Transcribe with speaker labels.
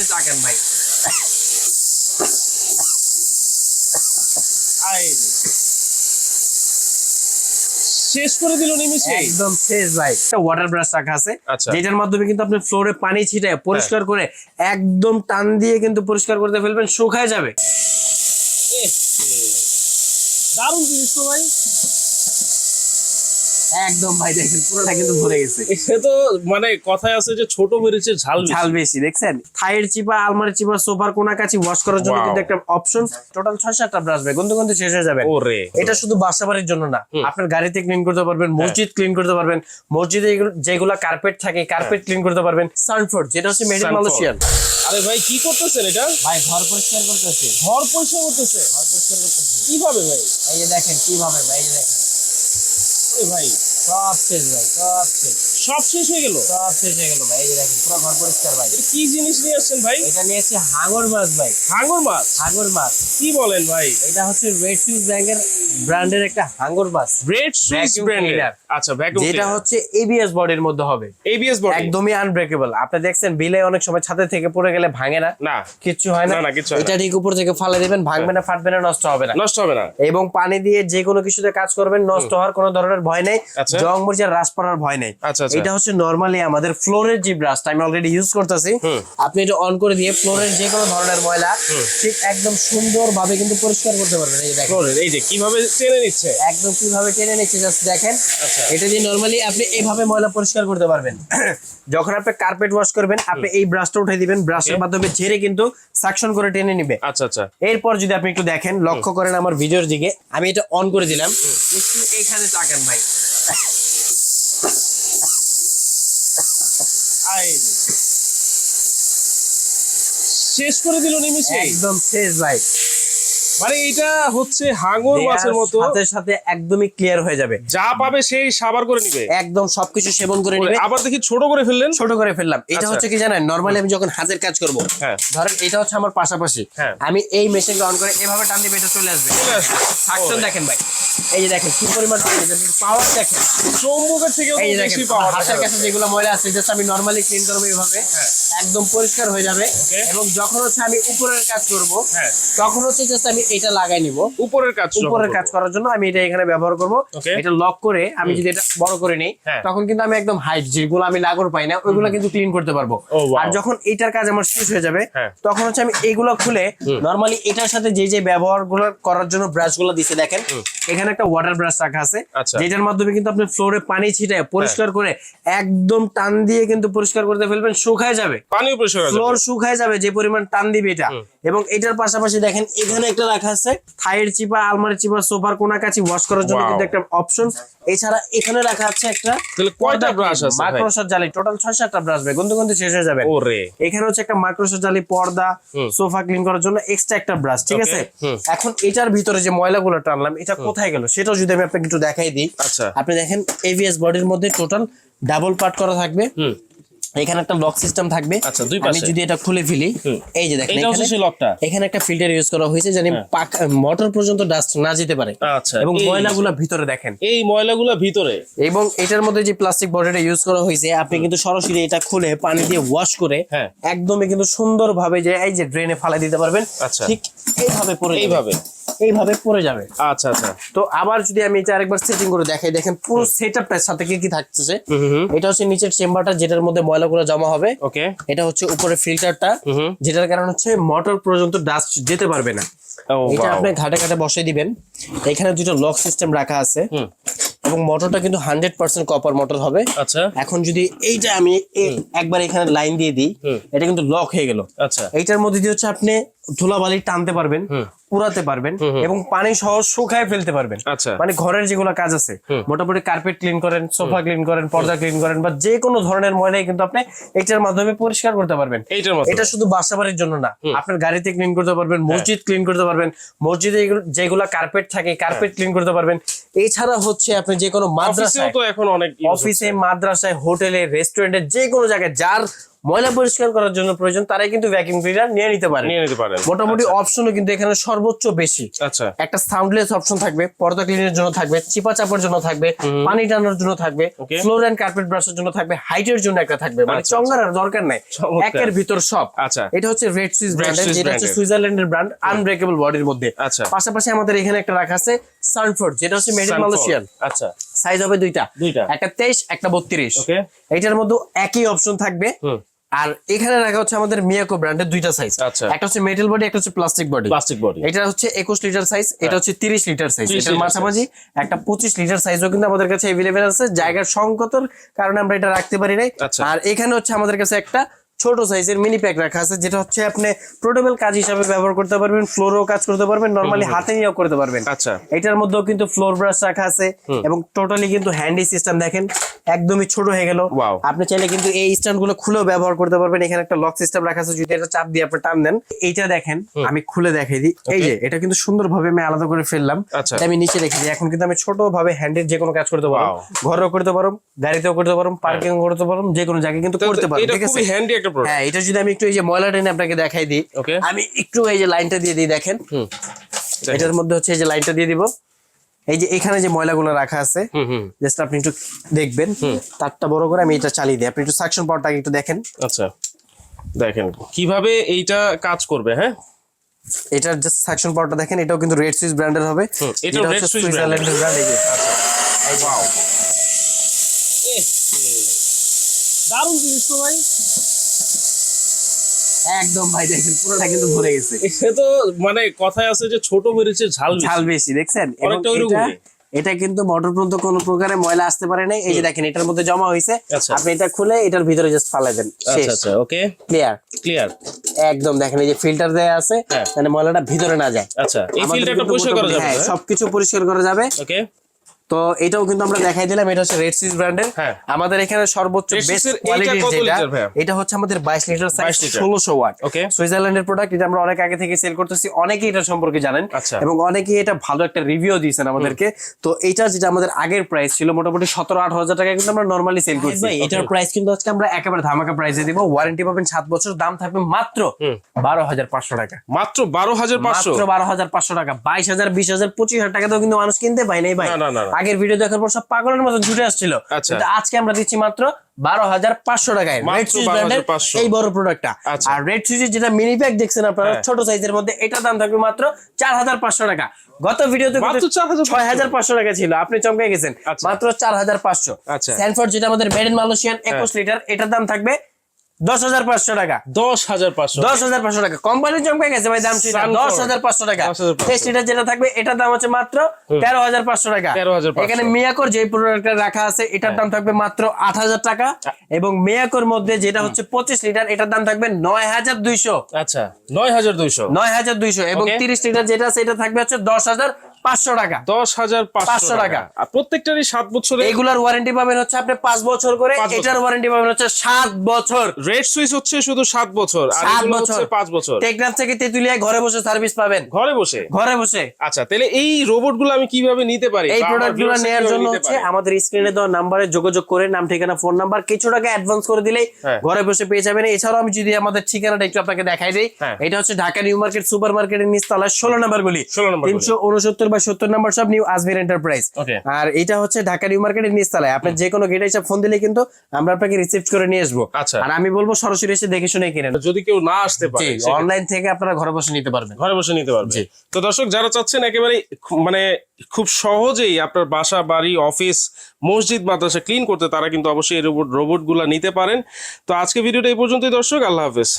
Speaker 1: এখানে তাকান ভাই।
Speaker 2: শেষ করে দিল নিমিশে
Speaker 1: একদম শেষ ভাই। একটা ওয়াটার ব্রাশ রাখা আছে
Speaker 2: আচ্ছা।
Speaker 1: যেটার মাধ্যমে কিন্তু আপনি ফ্লোরে পানি ছিটায় পরিষ্কার করে একদম টান দিয়ে কিন্তু পরিষ্কার করতে ফেলবেন শুকায় যাবে।
Speaker 2: দারুণ জিনিস তো ভাই।
Speaker 1: একদম ভাই দেখেন পুরোটা কিন্তু ভরে গেছে।
Speaker 2: সে তো মানে কথায় আছে যে ছোট মেরেছে ঝাল
Speaker 1: ঝাল বেশি দেখছেন? থাইয়ের চিপা আলমারি চিপা সোফার কোনা কাছি ওয়াশ করার জন্য কিন্তু একটা অপশন টোটাল ছয় সাতটা ব্রাশ ভাই গন্ধ গন্ধ শেষ হয়ে যাবে।
Speaker 2: ওরে।
Speaker 1: এটা শুধু বাসা বাড়ির জন্য না আপনার গাড়িতে ক্লিন করতে পারবেন মসজিদ ক্লিন করতে পারবেন মসজিদে যেগুলো কার্পেট থাকে কার্পেট ক্লিন করতে পারবেন। সানফোর্ড যেটা হচ্ছে মেড ইন মালয়েশিয়ান
Speaker 2: আরে ভাই কি করতেছেন এটা?
Speaker 1: ভাই ঘর পরিষ্কার করতেছি।
Speaker 2: ঘর পরিষ্কার করতেছে? কীভাবে ভাই?
Speaker 1: এই দেখেন কীভাবে ভাই এই দেখেন।
Speaker 2: ভাই।
Speaker 1: সব শেষ ভাই সব শেষ।
Speaker 2: সব শেষ হয়ে গেল?
Speaker 1: সব শেষ হয়ে গেল ভাই এই দেখেন পুরো ঘর পরিষ্কার ভাই।
Speaker 2: এটা কি জিনিস নিয়ে আসছেন ভাই?
Speaker 1: এটা নিয়েছে হাঙর মাছ ভাই।
Speaker 2: হাঙ্গর মাছ?
Speaker 1: হাঙর মাছ।
Speaker 2: কি বলেন ভাই?
Speaker 1: এটা হচ্ছে রেড সুইস ব্র্যান্ডের ব্র্যান্ডের একটা হাঙর মাছ।
Speaker 2: রেড সুইস ব্র্যান্ডের আচ্ছা ভ্যাকুয়াম
Speaker 1: যেটা হচ্ছে এবিএস বডির মধ্যে হবে।
Speaker 2: এবিএস বডি
Speaker 1: একদমই আনব্রেকেবল আপনি দেখছেন বিলে অনেক সময় ছাদে থেকে পড়ে গেলে ভাঙে না।
Speaker 2: না।
Speaker 1: কিচ্ছু হয় না।
Speaker 2: না।
Speaker 1: এটা ঠিক উপর থেকে ফালে দিবেন ভাঙবে না ফাটবে না নষ্ট হবে না।
Speaker 2: নষ্ট হবে না।
Speaker 1: এবং পানি দিয়ে যে কোনো কিছুতে কাজ করবেন নষ্ট হওয়ার কোনো ধরনের ভয় নেই।
Speaker 2: আচ্ছা।
Speaker 1: জং মরিচার রাস পড়ার ভয় নেই।
Speaker 2: আচ্ছা, আচ্ছা।
Speaker 1: এটা হচ্ছে নরমালি আমাদের ফ্লোরের যে ব্রাশটা আমি অলরেডি ইউজ করতেছি। আপনি এটা অন করে দিয়ে ফ্লোরের যে কোনো ধরনের ময়লা ঠিক একদম সুন্দর ভাবে কিন্তু পরিষ্কার করতে পারবেন। এই দেখেন।
Speaker 2: এই যে কীভাবে টেনে নিচ্ছে?
Speaker 1: একদম কীভাবে টেনে নিচ্ছে জাস্ট দেখেন।
Speaker 2: আচ্ছা।
Speaker 1: এটা দিয়ে নরমালি আপনি এইভাবে ময়লা পরিষ্কার করতে পারবেন। যখন আপনি কার্পেট ওয়াশ করবেন আপনি এই ব্রাশটা উঠে দিবেন। ব্রাশের. মাধ্যমে ঝেড়ে কিন্তু সাকশন করে টেনে নিবে।
Speaker 2: আচ্ছা আচ্ছা।
Speaker 1: এরপর যদি আপনি একটু দেখেন লক্ষ্য করেন আমার ভিডিওর দিকে আমি এটা অন করে দিলাম। একটু এখানে তাকান ভাই।
Speaker 2: শেষ করে দিল নিমিশে
Speaker 1: একদম শেষ ভাই।
Speaker 2: মানে এটা হচ্ছে হাঙ্গর মাছের মতো।
Speaker 1: সাথে সাথে একদমই ক্লিয়ার হয়ে যাবে।
Speaker 2: যা পাবে সেই সাবার করে নিবে।
Speaker 1: একদম সবকিছু সেবন করে নিবে।
Speaker 2: আবার দেখি ছোট করে ফেললেন।
Speaker 1: ছোট করে ফেললাম। এটা
Speaker 2: আচ্ছা।
Speaker 1: হচ্ছে কি জানেন? নরমালি আমি যখন হাতের কাজ করব
Speaker 2: হ্যাঁ।
Speaker 1: ধরেন এটা হচ্ছে আমার পাশাপাশি।
Speaker 2: হ্যাঁ।
Speaker 1: আমি এই মেশিনকে অন করে এভাবে টান দিবে এটা চলে আসবে। সাকশন দেখেন ভাই। এই যে দেখেন কি পরিমাণ পাওয়ার দেখেন।
Speaker 2: চৌম্বকের থেকেও তো
Speaker 1: এই দেখেন হাতের কাছে যেগুলো ময়লা আছে জাস্ট আমি নরমালি ক্লিন করব এইভাবে। একদম পরিষ্কার হয়ে যাবে। এবং যখন হচ্ছে আমি উপরের কাজ করব
Speaker 2: হ্যাঁ।
Speaker 1: তখন হচ্ছে জাস্ট আমি এটা লাগাই নিব।
Speaker 2: উপরের কাজ
Speaker 1: উপরের কাজ করার জন্য আমি এটা এখানে ব্যবহার করব। এটা লক করে আমি যদি এটা বড় করে নিই
Speaker 2: হ্যাঁ।
Speaker 1: তখন কিন্তু আমি একদম হাইট যেগুলো আমি লাগর পাই না ওইগুলো কিন্তু ক্লিন করতে পারব। আর যখন এটার কাজ আমার শেষ হয়ে যাবে
Speaker 2: হ্যাঁ।
Speaker 1: তখন হচ্ছে আমি এইগুলো খুলে নরমালি এটার সাথে যে যে ব্যবহারগুলো করার জন্য ব্রাশগুলো দিছে দেখেন এখানে একটা ওয়াটার ব্রাশ রাখা আছে
Speaker 2: আচ্ছা। হ্যাঁ।
Speaker 1: যেটার মাধ্যমে কিন্তু আপনি ফ্লোরে পানি ছিটায় পরিষ্কার করে একদম টান দিয়ে কিন্তু পরিষ্কার করতে ফেলবেন শুকায় যাবে।
Speaker 2: পানিও পরিষ্কার।
Speaker 1: ফ্লোর শুকায় যাবে যে পরিমাণ টান দিবে এটা। এবং এটার পাশাপাশি দেখেন এখানে একটা রাখা আছে থাইয়ের চিপা আলমারি চিপা সোফার কোনা কাছি ওয়াশ করার জন্য কিন্তু একটা অপশন এছাড়া এখানে রাখা আছে একটা
Speaker 2: তাহলে কয়টা brush আছে?
Speaker 1: মাইক্রোসফট জালি। টোটাল ছয় সাতটা ব্রাশ ভাই। গন্ধ গন্ধ শেষ হয়ে যাবে।
Speaker 2: ওরে।
Speaker 1: এখানে হচ্ছে একটা মাইক্রোসফট জালি পর্দা সোফা ক্লিন করার জন্য এক্সট্রা একটা ব্রাশ ঠিক আছে? এখন এটার ভিতরে যে ময়লাগুলো টানলাম এটা কোথায় গেল? সেটাও যদি আমি আপনাকে একটু দেখাই দিই।
Speaker 2: আচ্ছা।
Speaker 1: আপনি দেখেন এভিএস বডির মধ্যে টোটাল ডাবল পার্ট করা থাকবে। এখানে একটা লক সিস্টেম থাকবে।
Speaker 2: আচ্ছা, দুই
Speaker 1: আমি যদি এটা খুলে ফেলি এই যে দেখেন এখানে-
Speaker 2: সেই লকটা
Speaker 1: এখানে একটা ফিল্টার ইউজ করা হয়েছে জানি মোটর পর্যন্ত ডাস্ট না যেতে পারে।
Speaker 2: আচ্ছা,
Speaker 1: এবং ময়লাগুলো ভিতরে দেখেন।
Speaker 2: এই ময়লাগুলো ভিতরে।
Speaker 1: এবং এটার মধ্যে যে প্লাস্টিক বডিটা ইউজ করা হয়েছে আপনি কিন্তু সরাসরি এটা খুলে পানি দিয়ে ওয়াশ করে
Speaker 2: হ্যাঁ।
Speaker 1: একদমই কিন্তু সুন্দর ভাবে যে এই যে ড্রেনে ফালাই দিতে পারবেন।
Speaker 2: আচ্ছা।
Speaker 1: ঠিক এইভাবে যাবে।
Speaker 2: এইভাবে।
Speaker 1: এইভাবে পড়ে যাবে।
Speaker 2: আচ্ছা আচ্ছা।
Speaker 1: তো আবার যদি আমি এটা আরেকবার সেটিং করে দেখাই দেখেন পুরো সেটআপটার সাথে কি কি থাকতেছে? এটা হচ্ছে নিচের চেম্বারটা যেটার মধ্যে ময়লাগুলো জমা হবে।
Speaker 2: ওকে।
Speaker 1: এটা হচ্ছে উপরে ফিল্টারটা যেটার কারণ হচ্ছে মোটর পর্যন্ত ডাস্ট যেতে পারবে না। এটা আপনি ঘাটে ঘাটে বসিয়ে দিবেন। এখানে দুটো লক সিস্টেম রাখা আছে। এবং মোটরটা কিন্তু হান্ড্রেড পার্সেন্ট কপার মোটর হবে।
Speaker 2: আচ্ছা।
Speaker 1: এখন যদি এইটা আমি একবার এখানে লাইন দিয়ে দিই এটা কিন্তু লক হয়ে গেল।
Speaker 2: আচ্ছা।
Speaker 1: এইটার মধ্যে দিয়ে হচ্ছে আপনি ধুলাবালি টানতে পারবেন। পুরাতে পারবেন এবং পানি সহ শুকায় ফেলতে পারবেন।
Speaker 2: আচ্ছা।
Speaker 1: মানে ঘরের যেগুলো কাজ আছে মোটামুটি কার্পেট ক্লিন করেন সোফা ক্লিন করেন পর্দা ক্লিন করেন বা যে কোনো ধরনের ময়লাই কিন্তু আপনি এটার মাধ্যমে পরিষ্কার করতে পারবেন। এটা শুধু বাসা বাড়ির জন্য না আপনার গাড়িতে ক্লিন করতে পারবেন মসজিদ ক্লিন করতে পারবেন মসজিদে যেগুলো কার্পেট থাকে কার্পেট ক্লিন করতে পারবেন। এছাড়া হচ্ছে আপনি যে কোনো মাদ্রাসায়
Speaker 2: তো এখন অনেক
Speaker 1: অফিসে মাদ্রাসায় হোটেলে রেস্টুরেন্টে যে কোনো জায়গায় যার ময়লা পরিষ্কার করার জন্য প্রয়োজন তারাই কিন্তু ভ্যাকিউম ক্লিনার নিয়ে নিতে পারে।
Speaker 2: নিয়ে নিতে পারেন
Speaker 1: মোটামুটি অপশনও কিন্তু এখানে সর্বোচ্চ বেশি।
Speaker 2: আচ্ছা।
Speaker 1: একটা সাউন্ডলেস অপশন থাকবে পর্দা ক্লিনের জন্য থাকবে চিপা চাপার জন্য থাকবে পানি টানার জন্য থাকবে. ফ্লোর এন্ড কার্পেট ব্রাশের জন্য থাকবে হাইটের জন্য একটা থাকবে। মানে
Speaker 2: আচ্ছা,
Speaker 1: চঙ্গার আর দরকার নাই। একের ভিতর সব।
Speaker 2: আচ্ছা।
Speaker 1: এটা হচ্ছে রেড সুইস
Speaker 2: ব্র্যান্ড
Speaker 1: যেটা হচ্ছে সুইজারল্যান্ডের ব্র্যান্ড আনব্রেকেবল বডির মধ্যে।
Speaker 2: আচ্ছা।
Speaker 1: পাশাপাশি আমাদের এখানে একটা রাখা আছে সানফোর্ড যেটা হচ্ছে মেড ইন। মালয়েশিয়ান
Speaker 2: আচ্ছা।
Speaker 1: সাইজ হবে দুইটা।
Speaker 2: দুইটা।
Speaker 1: একটা তেইশ একটা বত্রিশ।
Speaker 2: ওকে
Speaker 1: এটার মধ্যে একই অপশন থাকবে। আর এখানে রাখা হচ্ছে আমাদের মিয়াকো ব্র্যান্ডের দুইটা সাইজ
Speaker 2: আচ্ছা।
Speaker 1: একটা হচ্ছে মেটাল বডি একটা হচ্ছে প্লাস্টিক বডি
Speaker 2: প্লাস্টিক বডি
Speaker 1: এটা হচ্ছে একুশ লিটার সাইজ এটা হচ্ছে তিরিশ লিটার সাইজ
Speaker 2: 30
Speaker 1: এটার মাঝামাঝি একটা পঁচিশ লিটার সাইজও কিন্তু আমাদের কাছে এভেলেবেল আছে। জায়গার সংকতর কারণে আমরা এটা রাখতে পারি নাই।
Speaker 2: আচ্ছা।
Speaker 1: আর এখানে হচ্ছে আমাদের কাছে একটা ছোট সাইজের মিনি প্যাক রাখা আছে যেটা হচ্ছে আপনি পোর্টেবল কাজ হিসাবে ব্যবহার করতে পারবেন ফ্লোরও কাজ করতে পারবেন নর্মালি হাতে নিয়েও করতে পারবেন।
Speaker 2: আচ্ছা।
Speaker 1: এটার মধ্যেও কিন্তু ফ্লোর ব্রাশ রাখা আছে এবং টোটালি কিন্তু হ্যান্ডি সিস্টেম দেখেন একদমই ছোট হয়ে গেল। আপনি চাইলে কিন্তু এই স্ট্যান্ডগুলো খুলেও ব্যবহার করতে পারবেন এখানে একটা লক সিস্টেম রাখা আছে যদি এটা চাপ দিয়ে আপনি টান দেন। এইটা দেখেন আমি খুলে দেখাই দিই। এই যে এটা কিন্তু সুন্দরভাবে আমি আলাদা করে ফেললাম।
Speaker 2: আচ্ছা।
Speaker 1: আমি নিচে রেখে দিই। এখন কিন্তু আমি ছোট ভাবে হ্যান্ডের যে কোনো কাজ করতে পারব. ঘরেও করতে পারব গাড়িতেও করতে পারব পার্কিং করতে পারব যে কোনো জায়গায় কিন্তু করতে পারব
Speaker 2: এটা
Speaker 1: ঠিক আছে?
Speaker 2: হ্যান্ডি একটা প্রোডাক্ট
Speaker 1: হ্যাঁ এটা যদি আমি একটু এই যে ময়লা টেনে আপনাকে দেখাই দিই
Speaker 2: Okay.
Speaker 1: আমি একটু এই যে লাইনটা দিয়ে দিই দেখেন।
Speaker 2: হুম।
Speaker 1: এটার মধ্যে হচ্ছে এই যে লাইনটা দিয়ে দিব। এই যে এখানে যে ময়লাগুলো রাখা আছে
Speaker 2: হুম হুম।
Speaker 1: জাস্ট আপনি একটু দেখবেন। তারটা বড় করে আমি এটা চালিয়ে দিই। আপনি একটু সাকশন পাওয়ারটাকে একটু দেখেন।
Speaker 2: আচ্ছা। দেখেন কীভাবে এইটা কাজ করবে হ্যাঁ?
Speaker 1: এটার জাস্ট সাকশন পাওয়ারটা দেখেন এটাও কিন্তু রেড সুইস ব্র্যান্ডের হবে।
Speaker 2: Red
Speaker 1: হচ্ছে সুইজারল্যান্ডের ব্র্যান্ড এই যে।
Speaker 2: ওয়াও দারুণ জিনিস তো ভাই।
Speaker 1: একদম ভাই দেখেন পুরোটা কিন্তু ভরে গেছে।
Speaker 2: সে তো মানে কথায় আছে যে ছোট মরিচের ঝাল
Speaker 1: ঝাল বেশি দেখছেন?
Speaker 2: অনেকটা
Speaker 1: এটা
Speaker 2: ওইরকমই।
Speaker 1: এটা কিন্তু মোটর পর্যন্ত কোনো প্রকারে ময়লা আসতে পারে নাই। এই যে দেখেন এটার মধ্যে জমা হয়েছে।
Speaker 2: আচ্ছা।
Speaker 1: আপনি এটা খুলে এটার ভিতরে জাস্ট ফালাই দেন।
Speaker 2: আচ্ছা আচ্ছা ওকে।
Speaker 1: ক্লিয়ার
Speaker 2: ক্লিয়ার
Speaker 1: একদম দেখেন এই যে ফিল্টার দেয়া আছে
Speaker 2: হ্যাঁ।
Speaker 1: মানে ময়লাটা ভিতরে না যায়।
Speaker 2: আচ্ছা এই ফিল্টারটা পরিষ্কার করা যাবে
Speaker 1: হ্যাঁ? সবকিছু পরিষ্কার করা যাবে।
Speaker 2: ওকে।
Speaker 1: তো এটাও কিন্তু আমরা দেখাই দিলাম এটা হচ্ছে রেড সুইস ব্র্যান্ডের। আমাদের এখানে সর্বোচ্চ বেস্ট কোয়ালিটির যেটা এটা হচ্ছে আমাদের 22 লিটার সাইজ 1600 ওয়াট
Speaker 2: Okay.
Speaker 1: সুইজারল্যান্ডের প্রোডাক্ট এটা আমরা অনেক আগে থেকে সেল করতেছি অনেকেই এটা সম্পর্কে জানেন।
Speaker 2: আচ্ছা।
Speaker 1: এবং অনেকেই এটা ভালো একটা রিভিউ দিয়েছেন আমাদেরকে। তো এটা যেটা আমাদের আগের প্রাইস ছিল মোটামুটি 17 18 হাজার টাকা কিন্তু আমরা নরমালি সেল করছি। ভাই এটার প্রাইস কিন্তু আজকে আমরা একেবারে ধামাকা প্রাইসে দিব। ওয়ারেন্টি পাবেন 7 বছর দাম থাকবে মাত্র 12500 টাকা।
Speaker 2: মাত্র বারো হাজার পাঁচশো?
Speaker 1: মাত্র বারো হাজার পাঁচশো টাকা। বাইশ হাজার বিশ হাজার পঁচিশ হাজার টাকা তো কিন্তু মানুষ কিনতে পায় নাই ভাই।
Speaker 2: না, না, না, না।
Speaker 1: আগের ভিডিও দেখার পর সব পাগলের মতো ছুটে আসছিল
Speaker 2: আচ্ছা।
Speaker 1: কিন্তু আজকে আমরা দিচ্ছি মাত্র বারো হাজার পাঁচশো টাকায় রেড সুইচ ব্র্যান্ডের এই বড় প্রোডাক্টটা
Speaker 2: আচ্ছা।
Speaker 1: আর রেড সুইচের যেটা মিনি প্যাক দেখছেন আপনারা
Speaker 2: হ্যাঁ।
Speaker 1: ছোট সাইজের মধ্যে এটা দাম থাকবে মাত্র চার হাজার পাঁচশো টাকা গত ভিডিওতে ছয় হাজার পাঁচশো টাকা ছিল আপনি চমকে গেছেন
Speaker 2: আচ্ছা।
Speaker 1: মাত্র চার হাজার পাঁচশো। স্যানফোর্ড যেটা আমাদের মেড ইন মালয়েশিয়ান একুশ লিটার এটার দাম থাকবে দশ হাজার পাঁচশো টাকা।
Speaker 2: দশ হাজার পাঁচশো
Speaker 1: দশ হাজার পাঁচশো টাকা। কোম্পানি চমকে গেছে ভাই দাম দশ হাজার পাঁচশো টাকা।
Speaker 2: 10,500
Speaker 1: যেটা থাকবে এটার দাম হচ্ছে মাত্র তেরো হাজার পাঁচশো টাকা। এখানে মিয়াকোর যে প্রোডাক্টটা রাখা আছে এটার দাম থাকবে মাত্র আট হাজার টাকা। এবং মিয়াকোর মধ্যে যেটা হচ্ছে পঁচিশ লিটার এটার দাম থাকবে নয় হাজার দুইশো।
Speaker 2: আচ্ছা নয় হাজার দুইশো।
Speaker 1: নয় হাজার দুইশো। এবং তিরিশ লিটার যেটা আছে এটা থাকবে হচ্ছে দশ হাজার পাঁচশো টাকা।
Speaker 2: দশ হাজার পাঁচশো
Speaker 1: টাকা।
Speaker 2: প্রত্যেকটারই সাত বছরে
Speaker 1: এগুলার ওয়ারেন্টি পাবেন হচ্ছে আপনি পাঁচ বছর করে এটার ওয়ারেন্টি পাবেন হচ্ছে সাত বছর।
Speaker 2: রেড সুইচ হচ্ছে শুধু সাত বছর
Speaker 1: সাত বছর।
Speaker 2: পাঁচ বছর।
Speaker 1: টেকনাফ থেকে ঘরে বসে সার্ভিস পাবেন।
Speaker 2: ঘরে বসে?
Speaker 1: ঘরে বসে।
Speaker 2: আচ্ছা তাহলে এই রোবটগুলো আমি কীভাবে নিতে পারি?
Speaker 1: এই
Speaker 2: প্রোডাক্টগুলো
Speaker 1: নেওয়ার জন্য হচ্ছে আমাদের স্ক্রিনে দেওয়া নাম্বারে যোগাযোগ করে নাম ঠিকানা ফোন নাম্বার কিছু টাকা অ্যাডভান্স করে দিলেই
Speaker 2: হ্যাঁ।
Speaker 1: ঘরে বসে পেয়ে যাবেন। এছাড়াও আমি যদি আমাদের ঠিকানাটা একটু আপনাকে দেখাই দিই
Speaker 2: হ্যাঁ।
Speaker 1: এটা হচ্ছে ঢাকা নিউ মার্কেট সুপার মার্কেটের নিচতলা ষোলো নাম্বার গুলি।
Speaker 2: 16 নম্বর গলি।
Speaker 1: তিনশো উনসত্তর বা সত্তর নাম্বার সব নিউ আজমির এন্টারপ্রাইজ. আর এটা হচ্ছে ঢাকা নিউ মার্কেটের নিচতলায়। আপনি যে কোনো গেটে এসে ফোন দিলে কিন্তু আমরা আপনাকে রিসিভ করে নিয়ে আসব।
Speaker 2: আচ্ছা।
Speaker 1: আর আমি বলব সরাসরি এসে দেখে শুনে কিনেন।
Speaker 2: যদি কেউ না আসতে পারে
Speaker 1: অনলাইন থেকে আপনারা ঘরে বসে নিতে পারবেন।
Speaker 2: ঘরে বসে নিতে পারবে
Speaker 1: জি।
Speaker 2: তো দর্শক যারা চাচ্ছেন একেবারে মানে খুব সহজেই আপনার বাসা বাড়ি অফিস মসজিদ মাদ্রাসা ক্লিন করতে তারা কিন্তু অবশ্যই এই রোবট রোবটগুলা নিতে পারেন। তো আজকে ভিডিওটা এই পর্যন্তই দর্শক আল্লাহ হাফেজ।